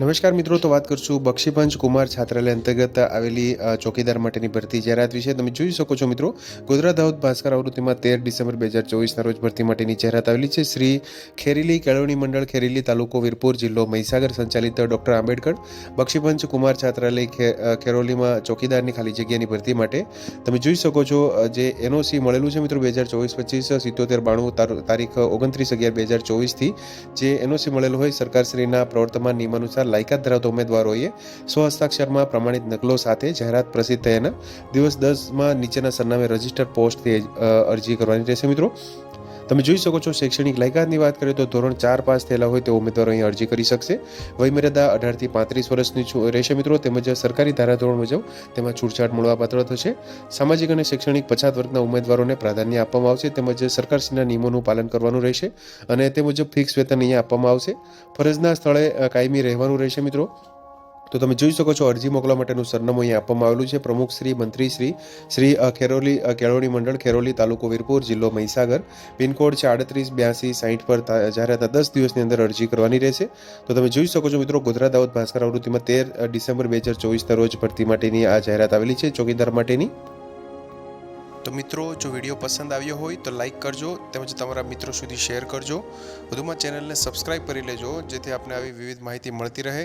નમસ્કાર મિત્રો, તો વાત કરશું બક્ષીપંચ કુમાર છાત્રાલય અંતર્ગત આવેલી ચોકીદાર માટેની ભરતી જાહેરાત વિશે. તમે જોઈ શકો છો મિત્રો ગોધરા દાહોદ ભાસ્કર આવૃત્તિમાં તેર ડિસેમ્બર બે હજાર ચોવીસના રોજ ભરતી માટેની જાહેરાત આવેલી છે. શ્રી ખેરીલી કેળવણી મંડળ, ખેરીલી તાલુકો વીરપુર જિલ્લો મહીસાગર, સંચાલિત ડોક્ટર આંબેડકર બક્ષીપંચ કુમાર છાત્રાલય ખેરોલીમાં ચોકીદારની ખાલી જગ્યાની ભરતી માટે. તમે જોઈ શકો છો જે એનઓસી મળેલું છે મિત્રો, બે હજાર ચોવીસ પચીસ, સિત્તોતેર બાણું તાર- તારીખ ઓગણત્રીસ અગિયાર બે હજાર ચોવીસથી જે એનઓસી મળેલું હોય, સરકારશ્રીના પ્રવર્તમાન નિયમ અનુસાર લાયકાત ધરાવતા ઉમેદવારોએ સ્વ હસ્તાક્ષરમાં પ્રમાણિત નકલો સાથે જાહેરાત પ્રસિદ્ધ થયાના દિવસ દસમાં નીચેના સરનામે રજિસ્ટર પોસ્ટથી અરજી કરવાની રહેશે મિત્રો. તમે જોઈ શકો છો, શૈક્ષણિક લાયકાતની વાત કરીએ તો ધોરણ ચાર પાસ થયેલા હોય તે ઉમેદવારો અહીં અરજી કરી શકશે. વયમર્યાદા અઢારથી પાંત્રીસ વર્ષની રહેશે મિત્રો. તેમજ સરકારી ધારાધોરણ મુજબ તેમાં છૂટછાટ મળવાપાત્ર થશે. સામાજિક અને શૈક્ષણિક પછાત વર્ગના ઉમેદવારોને પ્રાધાન્ય આપવામાં આવશે. તેમજ સરકારશ્રીના નિયમોનું પાલન કરવાનું રહેશે અને તે મુજબ ફિક્સ વેતન અહીંયા આપવામાં આવશે. ફરજના સ્થળે કાયમી રહેવાનું રહેશે મિત્રો. તો તમે જોઈ શકો છો અરજી મોકલવા માટેનું સરનામું અહીંયા આપવામાં આવેલું છે. પ્રમુખ શ્રી, મંત્રી શ્રી શ્રી ખેરોલી કેળવણી મંડળ, ખેરોલી તાલુકો વીરપુર, જિલ્લો મહીસાગર. પિનકોડ આડત્રીસ, બ્યાસી સાહીઠ પર જાહેરાત દસ દિવસની અંદર અરજી કરવાની રહેશે. તો તમે જોઈ શકો છો મિત્રો ગોધરા દાઉદ ભાસ્કર આવૃત્તિમાં તેર ડિસેમ્બર બે હજાર ચોવીસના રોજ ભરતી માટેની આ જાહેરાત આવેલી છે. ચોકીદાર માટેની. તો મિત્રો, જો વીડિયો પસંદ આવ્યો હોય તો લાઈક કરજો, તેમજ તમારા મિત્રો સુધી શેર કરજો. વધુમાં ચેનલને સબસ્ક્રાઇબ કરી લેજો, જેથી આપને આવી વિવિધ માહિતી મળતી રહે.